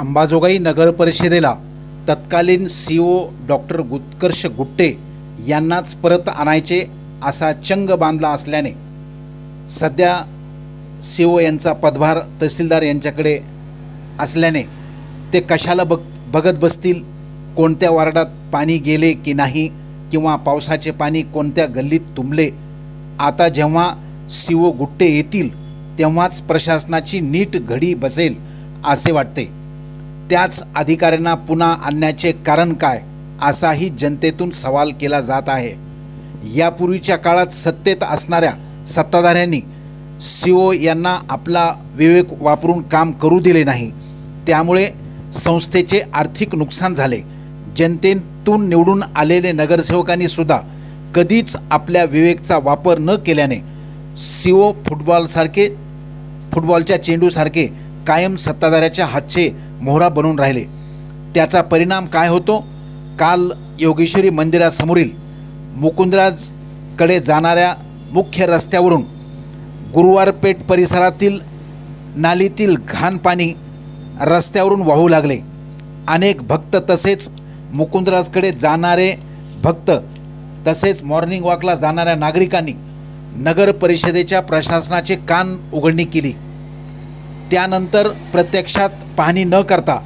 अंबाजोगाई नगर परिषदेला तत्कालीन सी ओ डॉक्टर गुत्कर्ष गुट्टे यांनाच परत आणायचे असा चंग बांधला असल्याने सध्या सी ओ यांचा पदभार तहसीलदार यांच्याकडे असल्याने ते कशाला बघ बघत बसतील? कोणत्या वार्डात पाणी गेले की नाही? किंवा पावसाचे पाणी कोणत्या गल्लीत तुंबले? आता जेव्हा सी ओ गुट्टे येतील तेव्हाच प्रशासनाची नीट घडी बसेल असे वाटते. त्याच अधिकाऱ्यांना पुन्हा आणण्याचे कारण काय असाही जनतेतून सवाल केला जात आहे. यापूर्वीच्या काळात सत्तेत असणाऱ्या सत्ताधाऱ्यांनी सी ओ यांना आपला विवेक वापरून काम करू दिले नाही. त्यामुळे संस्थेचे आर्थिक नुकसान झाले. जनतेतून निवडून आलेले नगरसेवकांनी सुद्धा कधीच आपल्या विवेकचा वापर न केल्याने सी ओ फुटबॉलसारखे फुटबॉलच्या चेंडूसारखे कायम सत्ताधाऱ्याच्या हातचे मोहरा बनून राहिले. त्याचा परिणाम काय होतो? काल योगेश्वरी मंदिरासमोरील मुकुंदराजकडे जाणाऱ्या मुख्य रस्त्यावरून गुरुवारपेठ परिसरातील नालीतील घाण पाणी रस्त्यावरून वाहू लागले. अनेक भक्त तसेच मुकुंदराजकडे जाणारे भक्त तसेच मॉर्निंग वॉकला जाणाऱ्या नागरिकांनी नगर परिषदेच्या प्रशासनाचे कान उघडणी केली. त्यानंतर प्रत्यक्षात पाहणी न करता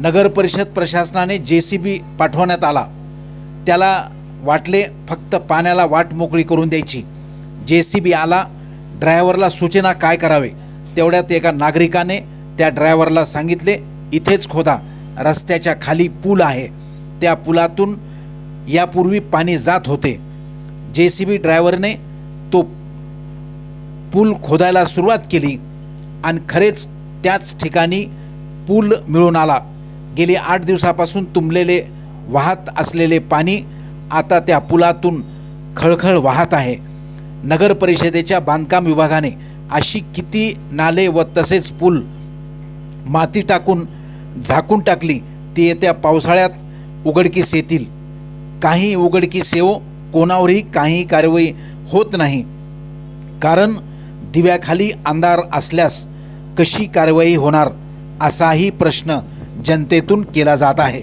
नगर परिषद प्रशासनाने जे सी बी पाठवण्यात आला. त्याला वाटले फक्त पाण्याला वाट मोकळी करून द्यायची. जे सी बी आला ड्रायव्हरला सूचना काय करावे तेवढ्यात एका नागरिकाने त्या ड्रायव्हरला सांगितले इथेच खोदा रस्त्याच्या खाली पूल आहे. त्या पुलातून यापूर्वी पाणी जात होते. जे सी बी ड्रायव्हरने तो पूल खोदायला सुरुवात केली. आणि खरेच त्याच ठिकाणी पूल मिळून आला. गेली आठ दिवसापासून तुंबलेले वाहत असलेले पाणी आता त्या पुलातून खळखळ वाहत आहे. नगर परिषदेच्या बांधकाम विभागाने अशी किती नाले व तसेच पूल माती टाकून झाकून टाकली ती येत्या पावसाळ्यात उघडकीस येतील काही उघडकीस येवो कोणावरही काही कारवाई होत नाही. कारण दिव्याखाली अंधार असल्यास कशी कारवाई होणार असाही प्रश्न जनतेतून केला जात आहे.